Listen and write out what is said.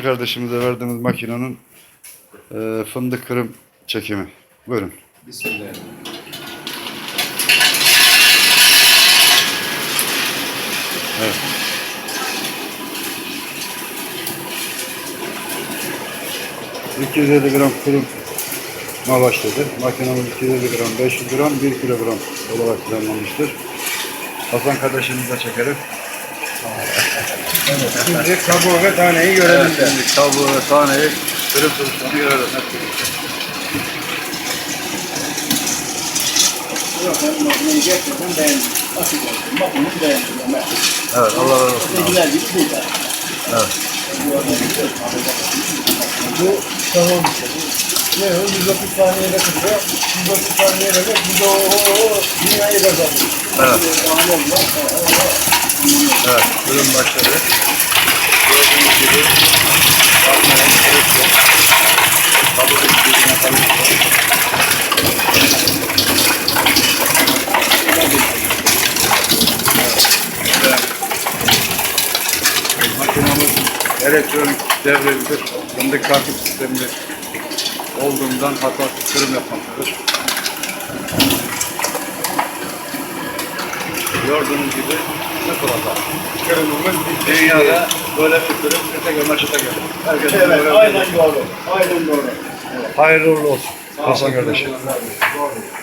kardeşimize verdiğimiz makinenin e, fındık kırım çekimi. Buyurun. Bismillah. Evet. ...250 gram kırım başladı. Makinamız 250 gram, 500 gram, 1 kilogram olarak planlanmıştır. Hasan kardeşimize çekelim. Şimdi kabuğu ve taneyi görelim de. Şimdi kabuğu ve taneyi kırım sonuçlarını görelim. Evet Allah razı olsun. yani. Evet. Bu tamam işte. Bu ne o? 130 saniyede kırıyor. 130 saniyede de biz o dünyayı kazandık. Evet. Evet, ürün başladı. Gördüğünüz gibi bakmaya gerek yok. Kabuk birbirine karışıyor. Evet. Makinamız elektronik devrelidir. Fındık takip sistemi olduğundan hatasız kırım yapmaktadır. Gördüğünüz gibi sıfır hata. Kırmızımız bitti. Dünyada böyle bir kırım çete gömer çete gömer. Herkes Evet, böyle- aynen doğru. Aynen doğru. Hayırlı uğurlu olsun. Hasan kardeşim. Doğru.